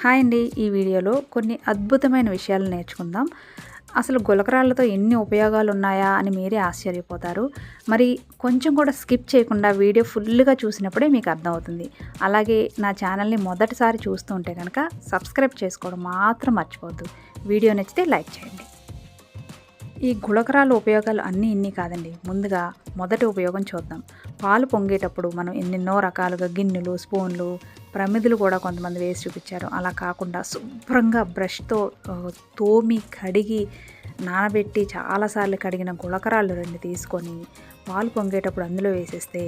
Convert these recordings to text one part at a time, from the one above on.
Hi అండి. ఈ వీడియోలో కొన్ని అద్భుతమైన విషయాలు నేర్చుకుందాం. అసలు గులకరాళ్ళతో ఎన్ని ఉపయోగాలు ఉన్నాయా అని మీరే ఆశ్చర్యపోతారు. మరి కొంచెం కూడా స్కిప్ చేయకుండా వీడియో ఫుల్గా చూసినప్పుడే మీకు అర్థమవుతుంది. అలాగే నా ఛానల్ని మొదటిసారి చూస్తూ ఉంటే కనుక సబ్స్క్రైబ్ చేసుకోవడం మాత్రం మర్చిపోవద్దు. వీడియో నచ్చితే లైక్ చేయండి. ఈ గుళకరాల ఉపయోగాలు అన్నీ ఇన్ని కాదండి. ముందుగా మొదటి ఉపయోగం చూద్దాం. పాలు పొంగేటప్పుడు మనం ఎన్నెన్నో రకాలుగా గిన్నెలు స్పూన్లు ప్రమిదలు కూడా కొంతమంది వేసి చూపించారు. అలా కాకుండా శుభ్రంగా బ్రష్తో తోమి కడిగి నానబెట్టి చాలాసార్లు కడిగిన గుళకరాలు రెండు తీసుకొని పాలు పొంగేటప్పుడు అందులో వేసేస్తే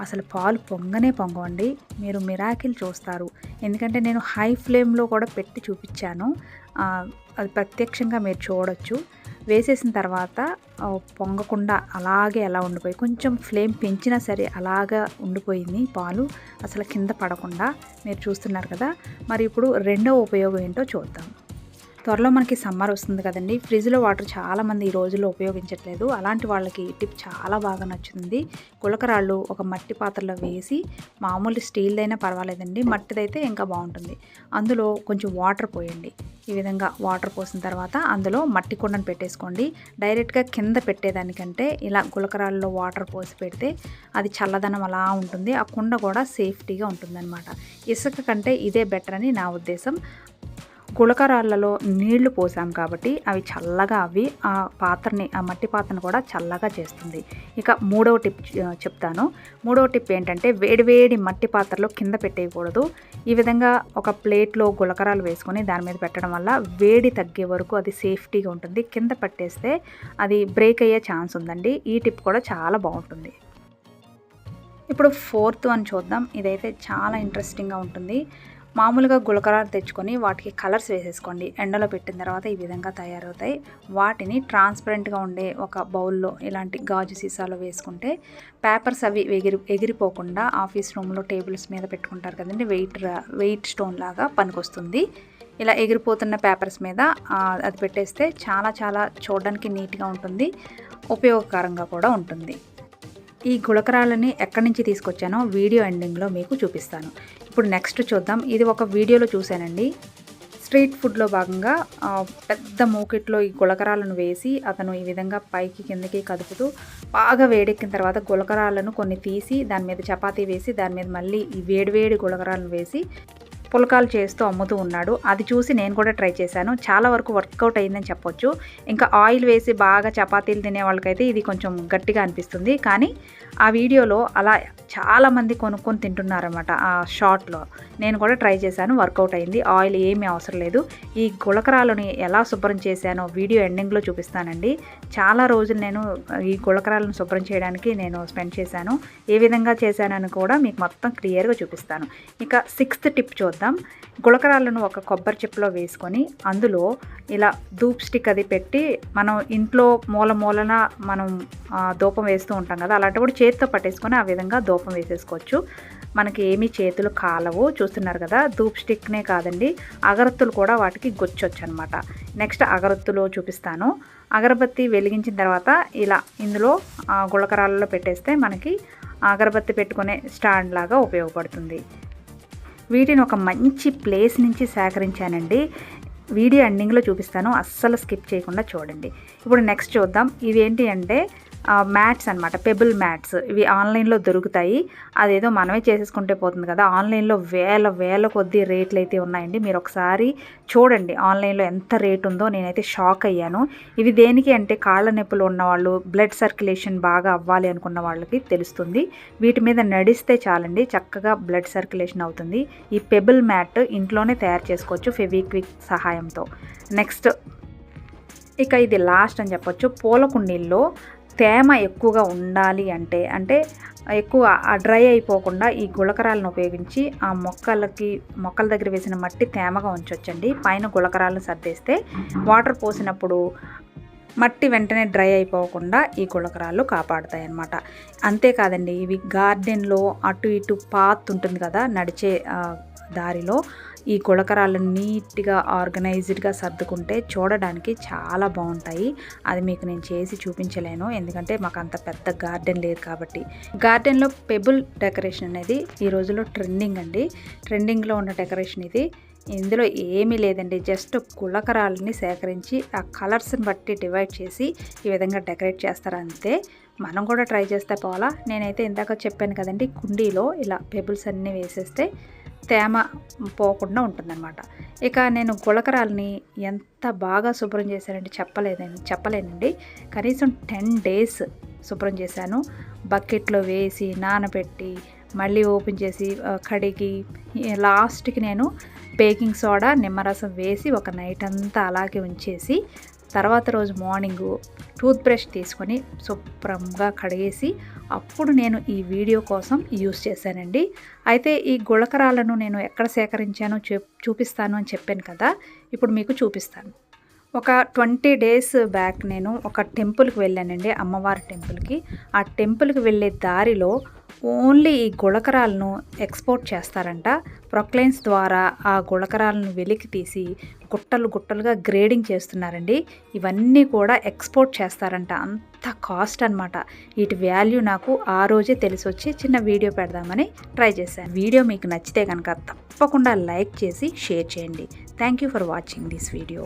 అసలు పాలు పొంగనే పొంగవండి. మీరు మిరాకిల్ చూస్తారు. ఎందుకంటే నేను హై ఫ్లేమ్లో కూడా పెట్టి చూపించాను. అది ప్రత్యక్షంగా మీరు చూడొచ్చు. వేసేసిన తర్వాత పొంగకుండా అలాగే అలా ఉండిపోయి కొంచెం ఫ్లేమ్ పెంచినా సరే అలాగా ఉండిపోయింది పాలు. అసలు కింద పడకుండా మీరు చూస్తున్నారు కదా. మరి ఇప్పుడు రెండవ ఉపయోగం ఏంటో చూద్దాం. త్వరలో మనకి సమ్మర్ వస్తుంది కదండి. ఫ్రిడ్జ్లో వాటర్ చాలామంది ఈ రోజుల్లో ఉపయోగించట్లేదు. అలాంటి వాళ్ళకి టిప్ చాలా బాగా నచ్చుతుంది. గులకరాళ్ళు ఒక మట్టి పాత్రలో వేసి మామూలు స్టీల్ అయినా పర్వాలేదండి. మట్టిదైతే ఇంకా బాగుంటుంది. అందులో కొంచెం వాటర్ పోయండి. ఈ విధంగా వాటర్ పోసిన తర్వాత అందులో మట్టి కుండను పెట్టేసుకోండి. డైరెక్ట్గా కింద పెట్టేదానికంటే ఇలా గులకరాల్లో వాటర్ పోసి పెడితే అది చల్లదనం అలా ఉంటుంది. ఆ కుండ కూడా సేఫ్టీగా ఉంటుందన్నమాట. ఇసుక కంటే ఇదే బెటర్ అని నా ఉద్దేశం. గులకరాళ్ళలో నీళ్ళు పోసాం కాబట్టి అవి చల్లగా అవి ఆ పాత్రని ఆ మట్టి పాత్రను కూడా చల్లగా చేస్తుంది. ఇక మూడవ టిప్ చెప్తాను. మూడవ టిప్ ఏంటంటే వేడివేడి మట్టి పాత్రలో కింద పెట్టేయకూడదు. ఈ విధంగా ఒక ప్లేట్లో గులకరాలు వేసుకొని దాని మీద పెట్టడం వల్ల వేడి తగ్గే వరకు అది సేఫ్టీగా ఉంటుంది. కింద పట్టేస్తే అది బ్రేక్ అయ్యే ఛాన్స్ ఉందండి. ఈ టిప్ కూడా చాలా బాగుంటుంది. ఇప్పుడు ఫోర్త్ అని చూద్దాం. ఇదైతే చాలా ఇంట్రెస్టింగ్గా ఉంటుంది. మామూలుగా గులకరాలు తెచ్చుకొని వాటికి కలర్స్ వేసేసుకోండి. ఎండలో పెట్టిన తర్వాత ఈ విధంగా తయారవుతాయి. వాటిని ట్రాన్స్పరెంట్గా ఉండే ఒక బౌల్లో ఇలాంటి గాజు సీసాలో వేసుకుంటే పేపర్స్ అవి ఎగిరి ఎగిరిపోకుండా ఆఫీస్ రూమ్లో టేబుల్స్ మీద పెట్టుకుంటారు కదండి వెయిట్ వెయిట్ స్టోన్ లాగా పనికొస్తుంది. ఇలా ఎగిరిపోతున్న పేపర్స్ మీద అది పెట్టేస్తే చాలా చాలా చూడడానికి నీట్గా ఉంటుంది ఉపయోగకరంగా కూడా ఉంటుంది. ఈ గుళకరాలని ఎక్కడి నుంచి తీసుకొచ్చానో వీడియో ఎండింగ్లో మీకు చూపిస్తాను. ఇప్పుడు నెక్స్ట్ చూద్దాం. ఇది ఒక వీడియోలో చూశానండి. స్ట్రీట్ ఫుడ్లో భాగంగా పెద్ద మూకిట్లో ఈ గులకరాలను వేసి అతను ఈ విధంగా పైకి కిందకి కదుపుతూ బాగా వేడెక్కిన తర్వాత గులకరాలను కొన్ని తీసి దాని మీద చపాతీ వేసి దాని మీద మళ్ళీ ఈ వేడివేడి గులకరాలను వేసి పులకాలు చేస్తూ అమ్ముతూ ఉన్నాడు. అది చూసి నేను కూడా ట్రై చేశాను. చాలా వరకు వర్కౌట్ అయిందని చెప్పొచ్చు. ఇంకా ఆయిల్ వేసి బాగా చపాతీలు తినే వాళ్ళకైతే ఇది కొంచెం గట్టిగా అనిపిస్తుంది. కానీ ఆ వీడియోలో అలా చాలామంది కొనుక్కొని తింటున్నారన్నమాట ఆ షార్ట్లో నేను కూడా ట్రై చేశాను. వర్కౌట్ అయింది. ఆయిల్ ఏమీ అవసరం లేదు. ఈ గుళకరాలని ఎలా శుభ్రం చేశానో వీడియో ఎండింగ్లో చూపిస్తానండి. చాలా రోజులు నేను ఈ గుళకరాలను శుభ్రం చేయడానికి నేను స్పెండ్ చేశాను. ఏ విధంగా చేశానని కూడా మీకు మొత్తం క్లియర్గా చూపిస్తాను. ఇక సిక్స్త్ టిప్ చూద్దాం. గుళకరాలను ఒక కొబ్బరి చెప్పులో వేసుకొని అందులో ఇలా ధూప్ స్టిక్ అది పెట్టి మనం ఇంట్లో మూల మూలన మనం దూపం ధూపం వేస్తూ ఉంటాం కదా అలాంటప్పుడు చేతితో పట్టేసుకొని ఆ విధంగా ధూపం వేసేసుకోవచ్చు. మనకి ఏమీ చేతులు కాలవు చూస్తున్నారు కదా ధూప్ స్టిక్నే కాదండి అగరత్తులు కూడా వాటికి గుచ్చొచ్చు అనమాట నెక్స్ట్ అగరత్తులు చూపిస్తాను. అగరబత్తి వెలిగించిన తర్వాత ఇలా ఇందులో ఆ, గుళకరాలలో పెట్టేస్తే మనకి అగరబత్తి పెట్టుకునే స్టాండ్ లాగా ఉపయోగపడుతుంది. వీటిని ఒక మంచి ప్లేస్ నుంచి సేకరించానండి. వీడియో ఎండింగ్లో చూపిస్తాను. అస్సలు స్కిప్ చేయకుండా చూడండి. ఇప్పుడు నెక్స్ట్ చూద్దాం. ఇవేంటి అంటే మ్యాట్స్ అనమాట పెబుల్ మ్యాట్స్. ఇవి ఆన్లైన్లో దొరుకుతాయి. అదేదో మనమే చేసేసుకుంటే పోతుంది కదా. ఆన్లైన్లో వేల వేల కొద్ది రేట్లు అయితే ఉన్నాయండి. మీరు ఒకసారి చూడండి ఆన్లైన్లో ఎంత రేట్ ఉందో నేనైతే షాక్ అయ్యాను. ఇవి దేనికి అంటే కాళ్ళ నొప్పులు ఉన్నవాళ్ళు బ్లడ్ సర్క్యులేషన్ బాగా అవ్వాలి అనుకున్న వాళ్ళకి తెలుస్తుంది. వీటి మీద నడిస్తే చాలండి. చక్కగా బ్లడ్ సర్క్యులేషన్ అవుతుంది. ఈ పెబుల్ మ్యాట్ ఇంట్లోనే తయారు చేసుకోవచ్చు ఫెవిక్విక్ సహాయంతో. నెక్స్ట్ ఇక ఇది లాస్ట్ అని చెప్పొచ్చు. పూల కుండీల్లో తేమ ఎక్కువగా ఉండాలి అంటే అంటే ఎక్కువ డ్రై అయిపోకుండా ఈ గుళకరాలను ఉపయోగించి ఆ మొక్కలకి మొక్కల దగ్గర వేసిన మట్టి తేమగా ఉంచొచ్చండి. పైన గుళకరాలను సర్దేస్తే వాటర్ పోసినప్పుడు మట్టి వెంటనే డ్రై అయిపోకుండా ఈ గుళకరాలు కాపాడుతాయి అన్నమాట అంతేకాదండి ఇవి గార్డెన్లో అటు ఇటు పాత్ ఉంటుంది కదా నడిచే దారిలో ఈ గుళకరాలు నీట్గా ఆర్గనైజ్డ్గా సర్దుకుంటే చూడడానికి చాలా బాగుంటాయి. అది మీకు నేను చేసి చూపించలేను. ఎందుకంటే మాకు అంత పెద్ద గార్డెన్ లేదు కాబట్టి. గార్డెన్లో పెబుల్ డెకరేషన్ అనేది ఈ రోజుల్లో ట్రెండింగ్ అండి. ట్రెండింగ్లో ఉన్న డెకరేషన్ ఇది. ఇందులో ఏమీ లేదండి. జస్ట్ గులకరాలని సేకరించి ఆ కలర్స్ని బట్టి డివైడ్ చేసి ఈ విధంగా డెకరేట్ చేస్తారు అంతే. మనం కూడా ట్రై చేస్తే పోవాలా? నేనైతే ఇందాక చెప్పాను కదండి కుండీలో ఇలా పెబుల్స్ అన్నీ వేసేస్తే తేమ పోకుండా ఉంటుందన్నమాట. ఇక నేను గులకరాలని ఎంత బాగా శుభ్రం చేశానంటే చెప్పలేదండి చెప్పలేనండి. కనీసం టెన్ డేస్ శుభ్రం చేశాను. బకెట్లో వేసి నానబెట్టి మళ్ళీ ఓపెన్ చేసి కడిగి లాస్ట్కి నేను బేకింగ్ సోడా నిమ్మరసం వేసి ఒక నైట్ అంతా అలాగే ఉంచేసి తర్వాత రోజు మార్నింగు టూత్ బ్రష్ తీసుకొని శుభ్రంగా కడిగేసి అప్పుడు నేను ఈ వీడియో కోసం యూస్ చేశానండి. అయితే ఈ గుళకరాలను నేను ఎక్కడ సేకరించానో చూ చూపిస్తాను అని చెప్పాను కదా ఇప్పుడు మీకు చూపిస్తాను. ఒక ట్వంటీ డేస్ బ్యాక్ నేను ఒక టెంపుల్కి వెళ్ళానండి అమ్మవారి టెంపుల్కి. ఆ టెంపుల్కి వెళ్ళే దారిలో ఓన్లీ ఈ గుళకరాలను ఎక్స్పోర్ట్ చేస్తారంట. ప్రొక్లైన్స్ ద్వారా ఆ గుళకరాలను వెలికి తీసి గుట్టలు గుట్టలుగా గ్రేడింగ్ చేస్తున్నారండి. ఇవన్నీ కూడా ఎక్స్పోర్ట్ చేస్తారంట. అంత కాస్ట్ అనమాట వీటి వాల్యూ నాకు ఆ రోజే తెలిసి వచ్చి చిన్న వీడియో పెడదామని ట్రై చేశాను. వీడియో మీకు నచ్చితే కనుక తప్పకుండా లైక్ చేసి షేర్ చేయండి. Thank you for watching this video.